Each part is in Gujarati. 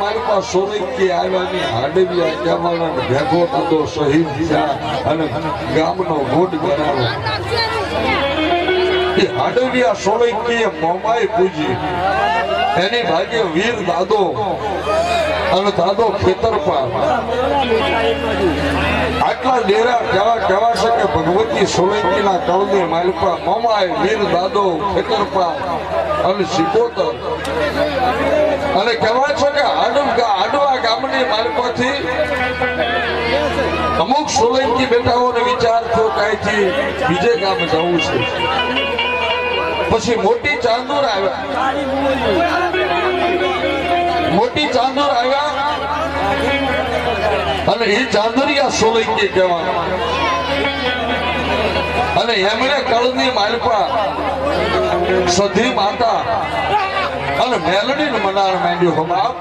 માલપા સોલંકી આવ્યાની કહેવાના ભેગો થતો શહીદ થયા અને ગામનો ગોટ બનાવ્યો. હાડવિયા સોલંકીએ મોમાઈ પૂજી. એની ડેરા કેવા કેવા છે કે ભગવતી સોલંકીના કળની માલપા મોમાય વીર દાદો ખેતરપા અને સિકોતર. અને કહેવાય ગામની માલપાથી અમુક સોલંકી બેટાઓને વિચાર થયો કાંઈથી બીજે ગામ જવું છે. પછી મોટી ચાંદુર આવ્યા. મોટી ચાંદુર આવ્યા અને એ ચાંદુરિયા સોલંકી કહેવાય અને એમણે કળની માલપા, સધી માતા અને મેલડીને મનાર માંડ્યું. હમામ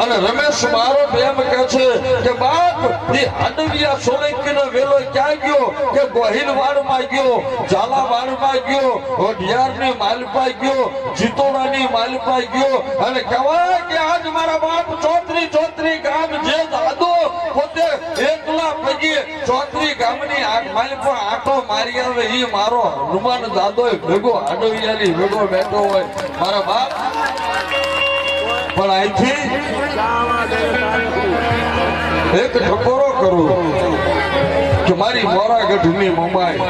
અને રમેશ મારો એમ કે છે કે, બાપ, એ હડવિયા સોલંકી નો વેલો ક્યાં ગયો? કે ગોહિલવાડમાં ગયો ઝાલાવાડમાં ગયો હોડિયારની માલપા ગયો, જીતોડાની માલપા ગયો અને કહેવાય કે આજ મારા બાપ ચોત્રી ચોત્રી ગામ જે દાદો પોતે એકલા પગે ચોત્રી ગામની માલપા આંટો મારી આવે, ઈ મારો હનુમાન દાદો ભેગો હાડવિયાની ભેગો બેઠો હોય. મારા બાપ પણ અહીંથી એક ઠકોરો કરું કે મારી મોરાગઢની ગઢની મમાઈ